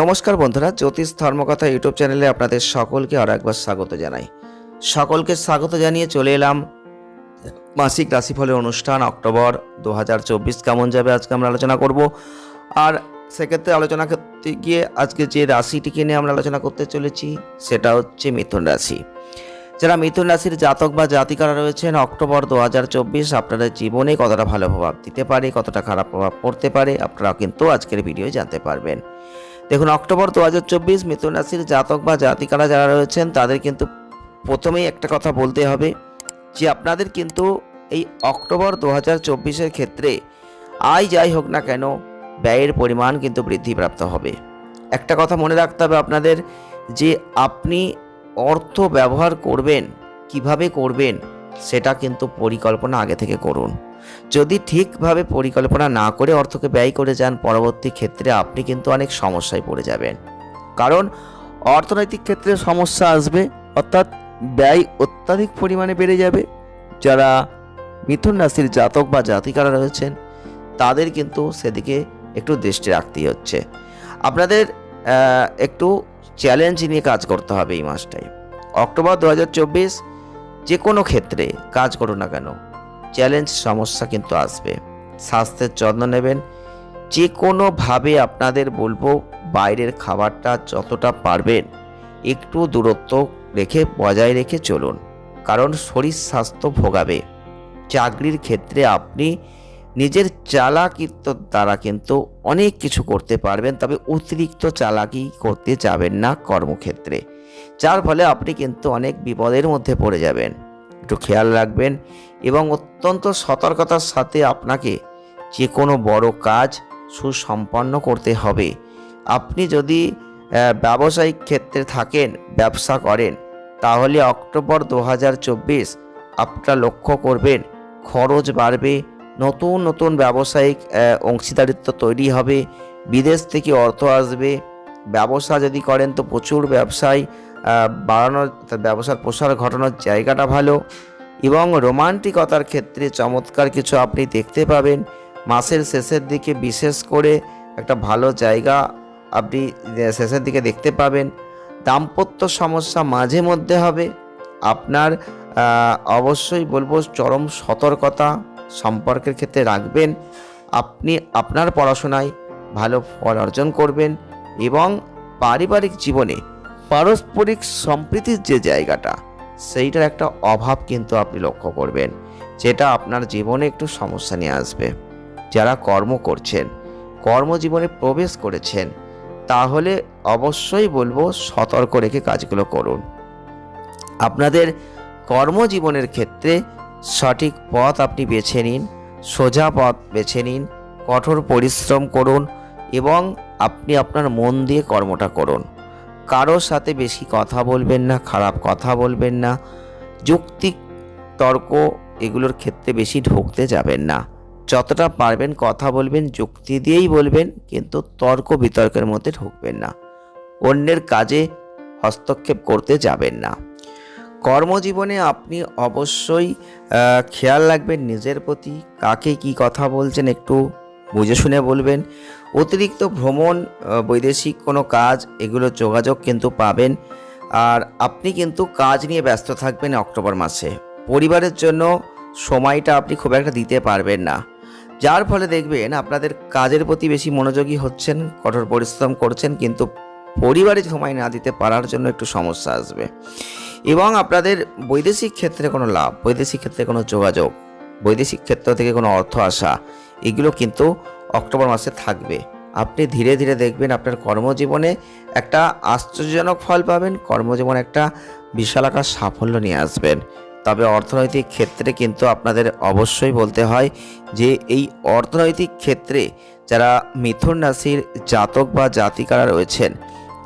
নমস্কার বন্ধুরা, জ্যোতিষ ধর্মকথা ইউটিউব চ্যানেলে আপনাদের সকলকে আর একবার স্বাগত জানাই। সকলকে স্বাগত জানিয়ে চলে এলাম মাসিক রাশিফলের অনুষ্ঠান, অক্টোবর দু হাজার চব্বিশ কেমন যাবে আজকে আমরা আলোচনা করব। আর সেক্ষেত্রে আলোচনা করতে গিয়ে আজকে যে রাশিটিকে নিয়ে আমরা আলোচনা করতে চলেছি, সেটা হচ্ছে মিথুন রাশি। যারা মিথুন রাশির জাতক বা জাতিকারা রয়েছেন, অক্টোবর দু হাজার চব্বিশ আপনাদের জীবনে কতটা ভালো প্রভাব দিতে পারে, কতটা খারাপ প্রভাব পড়তে পারে আপনারা কিন্তু আজকের ভিডিও জানতে পারবেন। দেখুন, অক্টোবর দু হাজার চব্বিশ মিথুন রাশির জাতক বা জাতিকারা যারা রয়েছেন, তাদের কিন্তু প্রথমেই একটা কথা বলতে হবে যে আপনাদের কিন্তু এই অক্টোবর দু হাজার চব্বিশের ক্ষেত্রে আয় যাই হোক না কেন, ব্যয়ের পরিমাণ কিন্তু বৃদ্ধিপ্রাপ্ত হবে। একটা কথা মনে রাখতে হবে আপনাদের যে আপনি অর্থ ব্যবহার করবেন, কীভাবে করবেন, সেটা কিন্তু পরিকল্পনা আগে থেকে করুন। যদি ঠিকভাবে পরিকল্পনা না করে অর্থকে ব্যয় করে যান পরবর্তী ক্ষেত্রে আপনি কিন্তু অনেক সমস্যায় পড়ে যাবেন। কারণ অর্থনৈতিক ক্ষেত্রে সমস্যা আসবে, অর্থাৎ ব্যয় অত্যাধিক পরিমাণে বেড়ে যাবে। যারা মিথুন রাশির জাতক বা জাতিকারা রয়েছেন, তাদের কিন্তু সেদিকে একটু দৃষ্টি রাখতেই হচ্ছে। আপনাদের একটু চ্যালেঞ্জ নিয়ে কাজ করতে হবে এই মাসটায়। অক্টোবর দু হাজার চব্বিশ যে কোনো ক্ষেত্রে কাজ করুন না কেন চ্যালেঞ্জ সমস্যা কিন্তু আসবে। স্বাস্থ্যের যত্ন নেবেন। যে কোনোভাবে আপনাদের বলব বাইরের খাবারটা যতটা পারবেন একটু দূরত্ব রেখে, বজায় রেখে চলুন। কারণ শরীর স্বাস্থ্য ভোগাবে। চাকরির ক্ষেত্রে আপনি নিজের চালাকিত্বর দ্বারা কিন্তু অনেক কিছু করতে পারবেন, তবে অতিরিক্ত চালাকি করতে যাবেন না কর্মক্ষেত্রে। যার ফলে আপনি কিন্তু অনেক বিপদের মধ্যে পড়ে যাবেন। একটু খেয়াল রাখবেন এবং অত্যন্ত সতর্কতার সাথে আপনাকে যে কোনো বড় কাজ সুসম্পন্ন করতে হবে। আপনি যদি ব্যবসায়িক ক্ষেত্রে থাকেন, ব্যবসা করেন, তাহলে অক্টোবর দু হাজার চব্বিশ আপনারা লক্ষ্য করবেন খরচ বাড়বে, নতুন নতুন ব্যবসায়িক অংশীদারিত্ব তৈরি হবে, বিদেশ থেকে অর্থ আসবে, ব্যবসা যদি করেন তো প্রচুর ব্যবসায় বাড়ানোর ব্যবসার প্রসার ঘটানোর জায়গাটা ভালো এবং রোমান্টিকতার ক্ষেত্রে চমৎকার কিছু আপনি দেখতে পাবেন। মাসের শেষের দিকে বিশেষ করে একটা ভালো জায়গা আপনি শেষের দিকে দেখতে পাবেন। দাম্পত্য সমস্যা মাঝে মধ্যে হবে। আপনার অবশ্যই বলব চরম সতর্কতা সম্পর্কের ক্ষেত্রে রাখবেন। আপনি আপনার পড়াশোনায় ভালো ফল অর্জন করবেন এবং পারিবারিক জীবনে পারস্পরিক সম্প্রীতির যে জায়গাটা, সেইটার একটা অভাব কিন্তু আপনি লক্ষ্য করবেন, যেটা আপনার জীবনে একটু সমস্যা নিয়ে আসবে। যারা কর্ম করছেন, কর্মজীবনে প্রবেশ করেছেন, তাহলে অবশ্যই বলব সতর্ক রেখে কাজগুলো করুন। আপনাদের কর্মজীবনের ক্ষেত্রে সঠিক পথ আপনি বেছে নিন, সোজা পথ বেছে নিন, কঠোর পরিশ্রম করুন এবং আপনি আপনার মন দিয়ে কর্মটা করুন। কারোর সাথে বেশি কথা বলবেন না, খারাপ কথা বলবেন না যুক্তি তর্ক এগুলোর ক্ষেত্রে বেশি ঢুকতে যাবেন না। যতটা পারবেন কথা বলবেন, যুক্তি দিয়েই বলবেন, কিন্তু তর্ক বিতর্কের মধ্যে ঢুকবেন না। অন্যের কাজে হস্তক্ষেপ করতে যাবেন না। কর্মজীবনে আপনি অবশ্যই খেয়াল রাখবেন নিজের প্রতি, কাকে কি কথা বলছেন একটু বুঝে শুনে বলবেন। অতিরিক্ত ভ্রমণ বৈদেশিক কোনো কাজ, এগুলো যোগাযোগ কিন্তু পাবেন। আর আপনি কিন্তু কাজ নিয়ে ব্যস্ত থাকবেন অক্টোবর মাসে। পরিবারের জন্য সময়টা আপনি খুব একটা দিতে পারবেন না। যার ফলে দেখবেন আপনাদের কাজের প্রতি বেশি মনোযোগী হচ্ছেন, কঠোর পরিশ্রম করছেন, কিন্তু পরিবারে সময় না দিতে পারার জন্য একটু সমস্যা আসবে। এবং আপনাদের বৈদেশিক ক্ষেত্রে কোনো লাভ, বৈদেশিক ক্ষেত্রে কোনো যোগাযোগ, বৈদেশিক ক্ষেত্র থেকে কোনো অর্থ আসা, এগুলো কিন্তু অক্টোবর মাসে থাকবে। আপনি ধীরে ধীরে দেখবেন আপনার কর্মজীবনে একটা আশ্চর্যজনক ফল পাবেন, কর্মজীবনে একটা বিশাল আকার সাফল্য নিয়ে আসবেন। তবে অর্থনৈতিক ক্ষেত্রে কিন্তু আপনাদের অবশ্যই বলতে হয় যে, এই অর্থনৈতিক ক্ষেত্রে যারা মিথুন রাশির জাতক বা জাতিকারা রয়েছেন,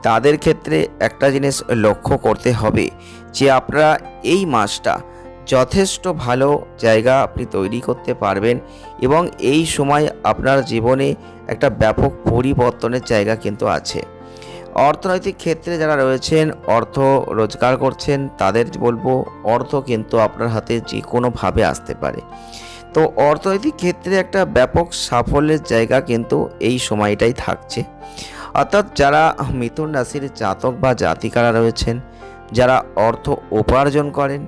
তাদের ক্ষেত্রে একটা জিনিস লক্ষ্য করতে হবে যে, আপনারা এই মাসটা যথেষ্ট ভালো জায়গা আপনি তৈরি করতে পারবেন এবং এই সময় আপনার জীবনে একটা ব্যাপক পরিবর্তনের জায়গা কিন্তু আছে। অর্থনৈতিক ক্ষেত্রে যারা রয়েছেন, অর্থ রোজগার করছেন, তাদের বলব অর্থ কিন্তু আপনার হাতে যে কোনোভাবে আসতে পারে। তো অর্থনৈতিক ক্ষেত্রে একটা ব্যাপক সাফল্যের জায়গা কিন্তু এই সময়টাই থাকছে। অর্থাৎ যারা মিথুন রাশির জাতক বা জাতিকারা রয়েছেন, যারা অর্থ উপার্জন করেন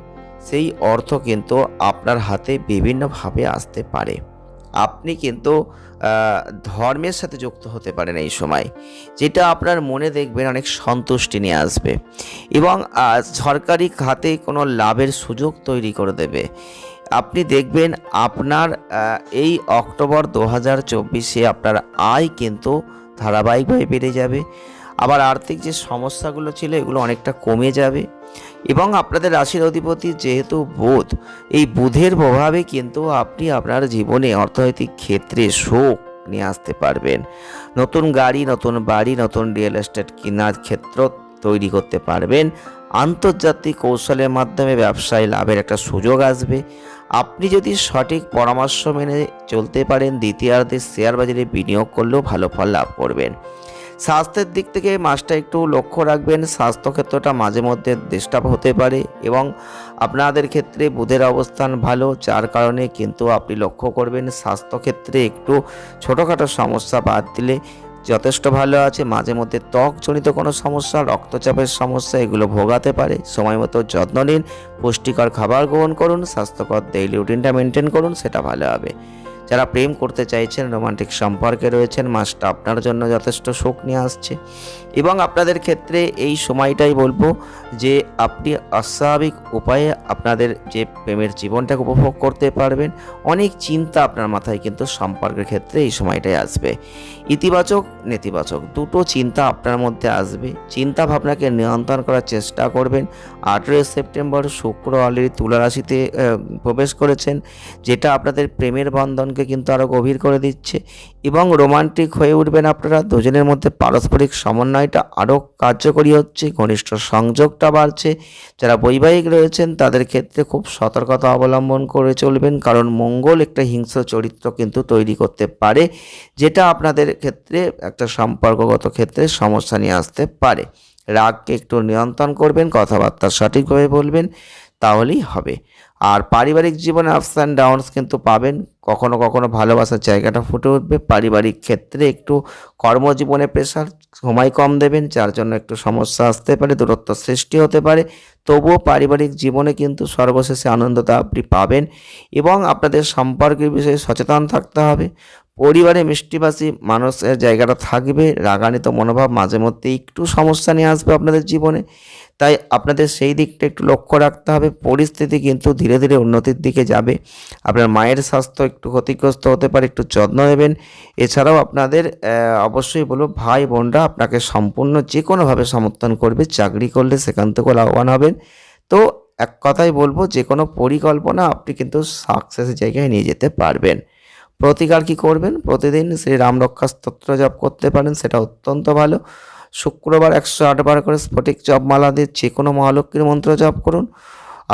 সেই অর্থ কিন্তু আপনার হাতে বিভিন্নভাবে আসতে পারে। আপনি কিন্তু ধর্মের সাথে যুক্ত হতে পারেন এই সময়, যেটা আপনার মনে দেখবেন অনেক সন্তুষ্টি নিয়ে আসবে এবং সরকারি খাতে কোনো লাভের সুযোগ তৈরি করে দেবে। আপনি দেখবেন আপনার এই অক্টোবর দু হাজার চব্বিশে আপনার আয় কিন্তু ধারাবাহিকভাবে বেড়ে যাবে। আবার আর্থিক যে সমস্যাগুলো ছিল এগুলো অনেকটা কমে যাবে। এবং আপনাদের রাশির অধিপতি যেহেতু বুধ, এই বুধের প্রভাবে কিন্তু আপনি আপনার জীবনে অর্থনৈতিক ক্ষেত্রে সুখ নিয়ে আসতে পারবেন। নতুন গাড়ি, নতুন বাড়ি, নতুন রিয়েল এস্টেট কেনার ক্ষেত্র তৈরি করতে পারবেন। আন্তর্জাতিক কৌশলের মাধ্যমে ব্যবসায় লাভের একটা সুযোগ আসবে। আপনি যদি সঠিক পরামর্শ মেনে চলতে পারেন, দ্বিতীয়ার্ধে শেয়ার বাজারে বিনিয়োগ করলেও ভালো ফল লাভ করবেন। স্বাস্থ্যের দিক থেকে মাসটা একটু লক্ষ্য রাখবেন। স্বাস্থ্যক্ষেত্রটা মাঝে মধ্যে ডিস্টার্ব হতে পারে এবং আপনাদের ক্ষেত্রে বুধের অবস্থান ভালো, যার কারণে কিন্তু আপনি লক্ষ্য করবেন স্বাস্থ্যক্ষেত্রে একটু ছোটোখাটো সমস্যা বাদ দিলে যথেষ্ট ভালো আছে। মাঝে মধ্যে ত্বকজনিত কোনো সমস্যা, রক্তচাপের সমস্যা, এগুলো ভোগাতে পারে। সময় মতো যত্ন নিন, পুষ্টিকর খাবার গ্রহণ করুন, স্বাস্থ্যকর ডেইলি রুটিনটা মেনটেন করুন, সেটা ভালো হবে। যারা প্রেম করতে চাইছেন, রোমান্টিক সম্পর্কে রয়েছেন, মাসটা আপনার জন্য যথেষ্ট সুখ নিয়ে আসছে। এবং আপনাদের ক্ষেত্রে এই সময়টাই বলব যে আপনি অস্বাভাবিক উপায়ে আপনাদের যে প্রেমের জীবনটাকে উপভোগ করতে পারবেন। অনেক চিন্তা আপনার মাথায় কিন্তু সম্পর্কের ক্ষেত্রে এই সময়টাই আসবে। ইতিবাচক, নেতিবাচক দুটো চিন্তা আপনার মধ্যে আসবে। চিন্তা ভাবনাকে নিয়ন্ত্রণ করার চেষ্টা করবেন। আঠেরোই সেপ্টেম্বর শুক্র অলরেডি তুলা রাশিতে প্রবেশ করেছেন, যেটা আপনাদের প্রেমের বন্ধনকে কিন্তু আরও গভীর করে দিচ্ছে এবং রোমান্টিক হয়ে উঠবেন আপনারা। দুজনের মধ্যে পারস্পরিক সমন্বয়টা আরও কার্যকরী হচ্ছে, ঘনিষ্ঠ সংযোগটা বাড়ছে। যারা বৈবাহিক রয়েছেন, তাদের ক্ষেত্রে খুব সতর্কতা অবলম্বন করে চলবেন, কারণ মঙ্গল একটা হিংস্র চরিত্র কিন্তু তৈরি করতে পারে, যেটা আপনাদের ক্ষেত্রে একটা সম্পর্কগত ক্ষেত্রে সমস্যা নিয়ে আসতে পারে। রাগকে একটু নিয়ন্ত্রণ করবেন, কথাবার্তা সঠিকভাবে বলবেন, তাহলেই হবে। আর পারিবারিক জীবনে আপস অ্যান্ড ডাউনস কিন্তু পাবেন। কখনো কখনো ভালোবাসার জায়গাটা ফুটে উঠবে। পারিবারিক ক্ষেত্রে একটু কর্মজীবনে প্রেশার সময় কম দেবেন, যার জন্য একটু সমস্যা আসতে পারে, দূরত্ব সৃষ্টি হতে পারে। তবুও পারিবারিক জীবনে কিন্তু সর্বশেষে আনন্দটা আপনি পাবেন এবং আপনাদের সম্পর্কের বিষয়ে সচেতন থাকতে হবে। পরিবারে মিষ্টিবাসী মানুষের জায়গাটা থাকবে। রাগান্বিত মনোভাব মাঝে মধ্যে একটু সমস্যা নিয়ে আসবে আপনাদের জীবনে। তাই আপনাদের সেই দিকটা একটু লক্ষ্য রাখতে হবে। পরিস্থিতি কিন্তু ধীরে ধীরে উন্নতির দিকে যাবে। আপনার মায়ের স্বাস্থ্য একটু ক্ষতিগ্রস্ত হতে পারে, একটু যত্ন নেবেন। এছাড়াও আপনাদের অবশ্যই বলব, ভাই বোনরা আপনাকে সম্পূর্ণ যে কোনোভাবে সমর্থন করবে। চাকরি করলে সেখান থেকেও লাভবান হবেন। তো এক কথাই বলব যে কোনো পরিকল্পনা আপনি কিন্তু সাকসেসের জায়গায় নিয়ে যেতে পারবেন। প্রতিকার কি করবেন? প্রতিদিন শ্রী রাম রক্ষা স্তোত্র জপ করতে পারেন, সেটা অত্যন্ত ভালো। শুক্রবার একশো আটবার করে স্ফটিক জপমালা দিয়ে যে কোনো মহালক্ষ্মীর মন্ত্র জপ করুন।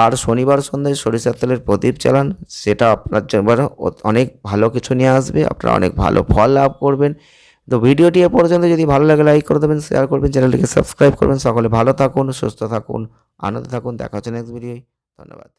আর শনিবার সন্ধ্যায় সরিষার তেলের প্রদীপ চালান সেটা আপনার জন্য অনেক ভালো কিছু নিয়ে আসবে, আপনারা অনেক ভালো ফল লাভ করবেন। তো ভিডিওটি এ পর্যন্ত, যদি ভালো লাগে লাইক করে দেবেন, শেয়ার করবেন, চ্যানেলটিকে সাবস্ক্রাইব করবেন। সকলে ভালো থাকুন, সুস্থ থাকুন, আনন্দে থাকুন। দেখা হচ্ছে নেক্সট ভিডিওয় ধন্যবাদ।